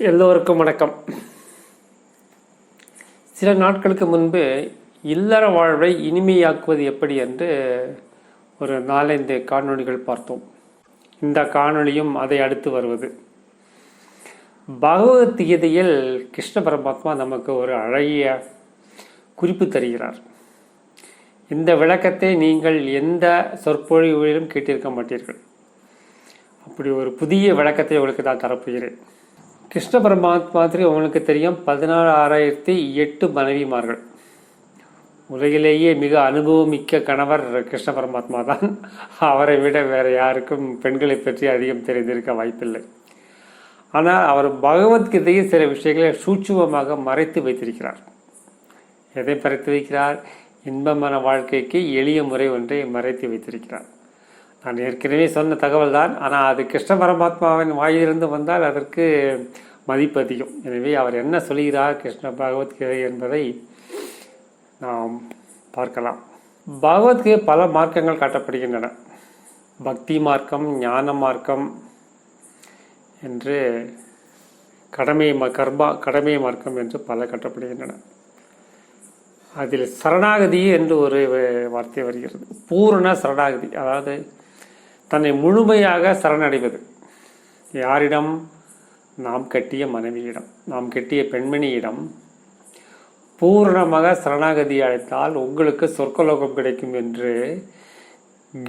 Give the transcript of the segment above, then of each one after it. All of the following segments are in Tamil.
எல்லோருக்கும் வணக்கம். சில நாட்களுக்கு முன்பு இல்லற வாழ்வை இனிமையாக்குவது எப்படி என்று ஒரு நாலந்து காணொளிகள் பார்த்தோம். இந்த காணொளியும் அதை அடுத்து வருவது. பகவத்கீதையில் கிருஷ்ண பரமாத்மா நமக்கு ஒரு அழகிய குறிப்பு தருகிறார். இந்த விளக்கத்தை நீங்கள் எந்த சொற்பொழிவிலும் கேட்டிருக்க மாட்டீர்கள். அப்படி ஒரு புதிய விளக்கத்தை உங்களுக்கு நான் தரப்போகிறேன். கிருஷ்ண பரமாத்மாத்திரி உங்களுக்கு தெரியும். பதினாறு ஆறாயிரத்தி எட்டு மனைவிமார்கள். உலகிலேயே மிக அனுபவமிக்க கணவர் கிருஷ்ண பரமாத்மா தான். அவரை விட வேறு யாருக்கும் பெண்களை பற்றி அதிகம் தெரிந்திருக்க வாய்ப்பில்லை. ஆனால் அவர் பகவத்கீதையில் சில விஷயங்களை சூட்சுமமாக மறைத்து வைத்திருக்கிறார். எதை மறைத்து வைக்கிறார்? இன்பமான வாழ்க்கைக்கு எளிய முறை ஒன்றை மறைத்து வைத்திருக்கிறார். நான் ஏற்கனவே சொன்ன தகவல் தான் ஆனால் அது கிருஷ்ண பரமாத்மாவின் வாயிலிருந்து வந்தால் அதற்கு மதிப்பு அதிகம். எனவே அவர் என்ன சொல்கிறார் கிருஷ்ண பகவத்கீதை என்பதை நாம் பார்க்கலாம். பகவத்கீதை பல மார்க்கங்கள் காட்டப்படுகின்றன. பக்தி மார்க்கம் ஞான மார்க்கம் என்று கடமை ம கர்மா கடமை மார்க்கம் என்று பல கட்டப்படுகின்றன. அதில் சரணாகதி என்று ஒரு வார்த்தை வருகிறது. பூரண சரணாகதி. அதாவது தன்னை முழுமையாக சரணடைவது. யாரிடம்? நாம் கட்டிய மனைவியிடம். நாம் கட்டிய பெண்மணியிடம். பூரணமாக சரணாகதி அழைத்தால் உங்களுக்கு சொர்க்கலோகம் கிடைக்கும் என்று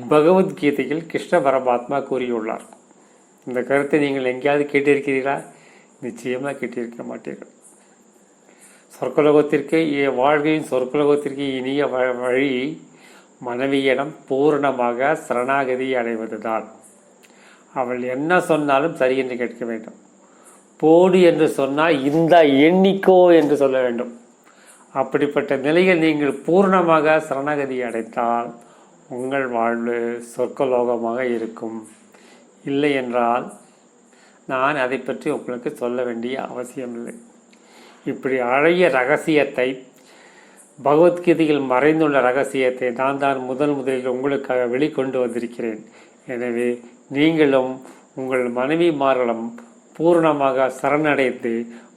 பகவத்கீதையில் கிருஷ்ண பரமாத்மா கூறியுள்ளார். இந்த கருத்தை நீங்கள் எங்கேயாவது கேட்டிருக்கிறீர்களா? நிச்சயமாக கேட்டிருக்க மாட்டீர்கள். சொர்க்கலோகத்திற்கு வாழ்க்கையின் சொர்க்கலோகத்திற்கு இனிய வழி மனைவியிடம் பூரணமாக சரணாகதி அடைவதுதான். அவள் என்ன சொன்னாலும் சரி என்று கேட்க வேண்டும். போடு என்று சொன்னால் இந்த எண்ணிக்கோ என்று சொல்ல வேண்டும். அப்படிப்பட்ட நிலையில் நீங்கள் பூர்ணமாக சரணாகதி அடைத்தால் உங்கள் வாழ்வு சொர்க்கலோகமாக இருக்கும். இல்லை என்றால் நான் அதை பற்றி உங்களுக்கு சொல்ல வேண்டிய அவசியமில்லை. இப்படி அழகிய ரகசியத்தை பகவத்கீதையில் மறைந்துள்ள ரகசியத்தை நான் தான் முதல் முதலில் உங்களுக்காக வெளிக்கொண்டு வந்திருக்கிறேன். எனவே நீங்களும் உங்கள் மனைவிமார்களும் பூர்ணமாக சரணடைந்து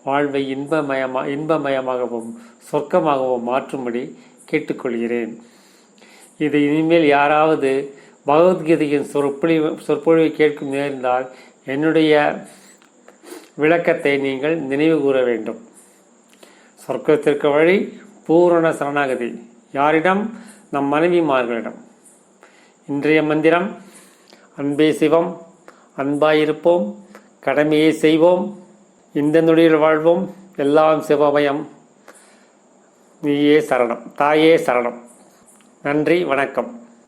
வாழ்வை இன்பமயமா இன்பமயமாகவும் சொர்க்கமாகவும் மாற்றும்படி கேட்டுக்கொள்கிறேன். இது இனிமேல் யாராவது பகவத்கீதையின் சொற்பொழிவு சொற்பொழிவை கேட்கும் நேர்ந்தால் என்னுடைய விளக்கத்தை நீங்கள் நினைவு கூற வேண்டும். சொர்க்கத்திற்கு வழி பூரண சரணாகதி. யாரிடம்? நம் மனைவிமார்களிடம். இன்றைய மந்திரம் அன்பே சிவம் அன்பாயிருப்போம் கடமையை செய்வோம் இந்த நொடியில் வாழ்வோம் எல்லாம் சிவமயம். நீயே சரணம் தாயே சரணம். நன்றி வணக்கம்.